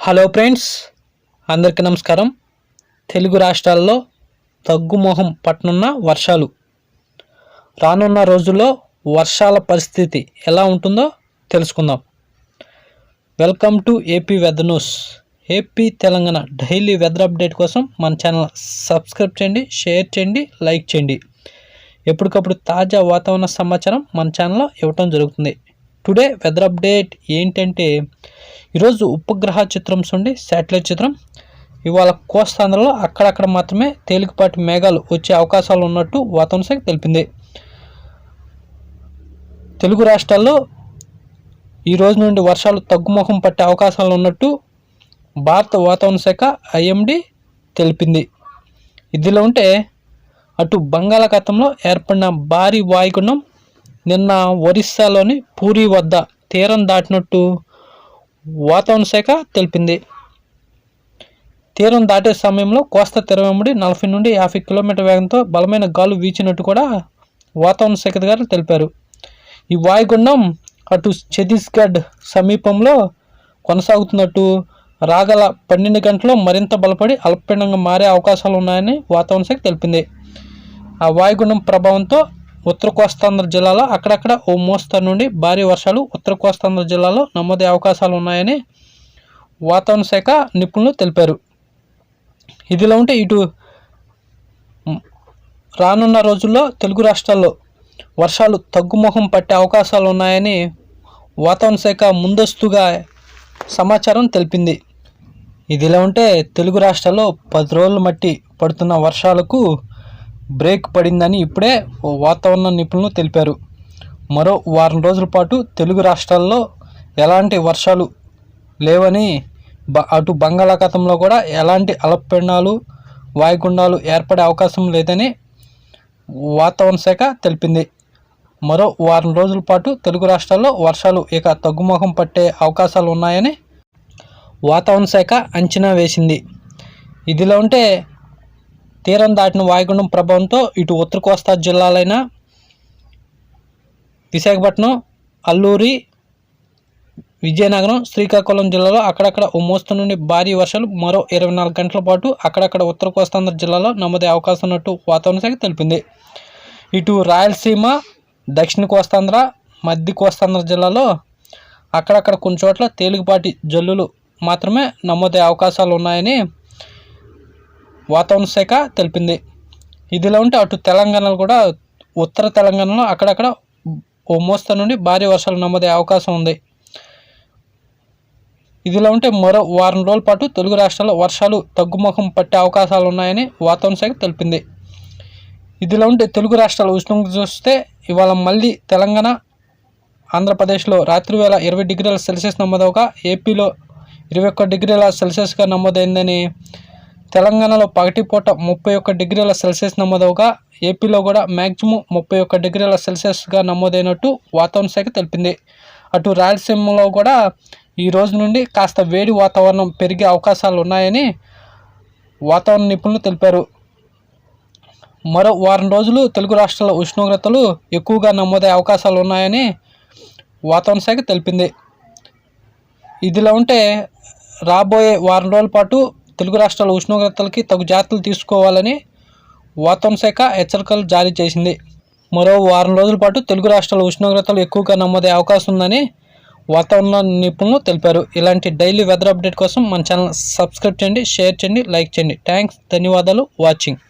Hello friends అందరికీ నమస్కారం. తెలుగు రాష్ట్రాల్లో తగ్గుమొహం పట్టనున్న వర్షాలు. రానున్న రోజుల్లో వర్షాల పరిస్థితి ఎలా ఉంటుందో తెలుసుకుందాం. Welcome to AP weather news. AP Telangana daily weather update కోసం మన ఛానల్ సబ్స్క్రైబ్ చేయండి షేర్ చేయండి లైక్ చేయండి. ఎప్పటికప్పుడు తాజా వాతావరణ సమాచారం మన ఛానల్లో ఇవ్వటం జరుగుతుంది. టుడే వెదర్ అప్డేట్ ఏంటంటే ఈరోజు ఉపగ్రహ చిత్రం చూడండి శాటిలైట్ చిత్రం. ఇవాళ కోస్తాంధ్రలో అక్కడక్కడ మాత్రమే తేలికపాటి మేఘాలు వచ్చే అవకాశాలు ఉన్నట్టు వాతావరణ శాఖ తెలిపింది. తెలుగు రాష్ట్రాల్లో ఈ రోజు నుండి వర్షాలు తగ్గుముఖం పట్టే అవకాశాలు ఉన్నట్టు భారత వాతావరణ శాఖ ఐఎండి తెలిపింది. ఇదిలో ఉంటే అటు బంగాళాఖాతంలో ఏర్పడిన భారీ వాయుగుండం నిన్న ఒరిస్సాలోని పూరి వద్ద తీరం దాటినట్టు వాతావరణ శాఖ తెలిపింది. తీరం దాటే సమయంలో కోస్తా తీరం వెంబడి నలభై నుండి యాభై కిలోమీటర్ వేగంతో బలమైన గాలు వీచినట్టు కూడా వాతావరణ శాఖ గారు తెలిపారు. ఈ వాయుగుండం అటు ఛత్తీస్గఢ్ సమీపంలో కొనసాగుతున్నట్టు రాగల పన్నెండు గంటలు మరింత బలపడి అల్పపీడనంగా మారే అవకాశాలు ఉన్నాయని వాతావరణ శాఖ తెలిపింది. ఆ వాయుగుండం ప్రభావంతో ఉత్తర కోస్తాంధ్ర జిల్లాలో అక్కడక్కడ ఓ మోస్తరు నుండి భారీ వర్షాలు ఉత్తర కోస్తాంధ్ర జిల్లాలో నమోదయ్యే అవకాశాలు ఉన్నాయని వాతావరణ శాఖ నిపుణులు తెలిపారు. ఇదిలా ఉంటే ఇటు రానున్న రోజుల్లో తెలుగు రాష్ట్రాల్లో వర్షాలు తగ్గుముఖం పట్టే అవకాశాలు ఉన్నాయని వాతావరణ శాఖ ముందస్తుగా సమాచారం తెలిపింది. ఇదిలా ఉంటే తెలుగు రాష్ట్రాల్లో పది రోజుల మట్టి పడుతున్న వర్షాలకు బ్రేక్ పడిందని ఇప్పుడే ఓ వాతావరణ నిపుణులు తెలిపారు. మరో వారం రోజుల పాటు తెలుగు రాష్ట్రాల్లో ఎలాంటి వర్షాలు లేవని బ అటు బంగాళాఖాతంలో కూడా ఎలాంటి అలపెండాలు వాయుగుండాలు ఏర్పడే అవకాశం లేదని వాతావరణ శాఖ తెలిపింది. మరో వారం రోజుల పాటు తెలుగు రాష్ట్రాల్లో వర్షాలు ఇక తగ్గుముఖం పట్టే అవకాశాలు ఉన్నాయని వాతావరణ శాఖ అంచనా వేసింది. ఇదిలో ఉంటే తీరం దాటిన వాయుగుండం ప్రభావంతో ఇటు ఉత్తర కోస్తా జిల్లాలైన విశాఖపట్నం అల్లూరి విజయనగరం శ్రీకాకుళం జిల్లాలో అక్కడక్కడ ఓ మోస్తరు నుండి భారీ వర్షాలు మరో ఇరవై నాలుగు గంటల పాటు అక్కడక్కడ ఉత్తర కోస్తాంధ్ర జిల్లాలో నమోదయ్యే అవకాశం ఉన్నట్టు వాతావరణ శాఖ తెలిపింది. ఇటు రాయలసీమ దక్షిణ కోస్తాంధ్ర మధ్య కోస్తాంధ్ర జిల్లాలో అక్కడక్కడ కొన్ని చోట్ల తేలికపాటి జల్లులు మాత్రమే నమోదయ్యే అవకాశాలు ఉన్నాయని వాతావరణ శాఖ తెలిపింది. ఇదిలా ఉంటే అటు తెలంగాణలో కూడా ఉత్తర తెలంగాణలో అక్కడక్కడ ఓ మోస్తరు నుండి భారీ వర్షాలు నమోదయ్యే అవకాశం ఉంది. ఇదిలా ఉంటే మరో వారం రోజుల పాటు తెలుగు రాష్ట్రాల్లో వర్షాలు తగ్గుముఖం పట్టే అవకాశాలు ఉన్నాయని వాతావరణ శాఖ తెలిపింది. ఇదిలా ఉంటే తెలుగు రాష్ట్రాల ఉష్ణోగ్రత చూస్తే ఇవాళ మళ్ళీ తెలంగాణ ఆంధ్రప్రదేశ్లో రాత్రి వేళ ఇరవై డిగ్రీల సెల్సియస్ నమోదవగా ఏపీలో ఇరవై ఒక్క డిగ్రీల సెల్సియస్గా నమోదైందని తెలంగాణలో పగటిపూట ముప్పై ఒక్క డిగ్రీల సెల్సియస్ నమోదవగా ఏపీలో కూడా మ్యాక్సిమం ముప్పై ఒక్క డిగ్రీల సెల్సియస్గా నమోదైనట్టు వాతావరణ శాఖ తెలిపింది. అటు రాయలసీమలో కూడా ఈ రోజు నుండి కాస్త వేడి వాతావరణం పెరిగే అవకాశాలు ఉన్నాయని వాతావరణ నిపుణులు తెలిపారు. మరో వారం రోజులు తెలుగు రాష్ట్రాల ఉష్ణోగ్రతలు ఎక్కువగా నమోదయ్యే అవకాశాలు ఉన్నాయని వాతావరణ శాఖ తెలిపింది. ఇదిలా ఉంటే రాబోయే వారం రోజుల పాటు తెలుగు రాష్ట్రాల ఉష్ణోగ్రతలకి తగు జాగ్రత్తలు తీసుకోవాలని వాతావరణ శాఖ హెచ్చరికలు జారీ చేసింది. మరో వారం రోజుల పాటు తెలుగు రాష్ట్రాల ఉష్ణోగ్రతలు ఎక్కువగా నమ్మదే అవకాశం ఉందని వాతావరణ నిపుణులు తెలిపారు. ఇలాంటి డైలీ వెదర్ అప్డేట్ కోసం మన ఛానల్ సబ్స్క్రైబ్ చేయండి షేర్ చేయండి లైక్ చేయండి. థ్యాంక్స్ ధన్యవాదాలు వాచింగ్.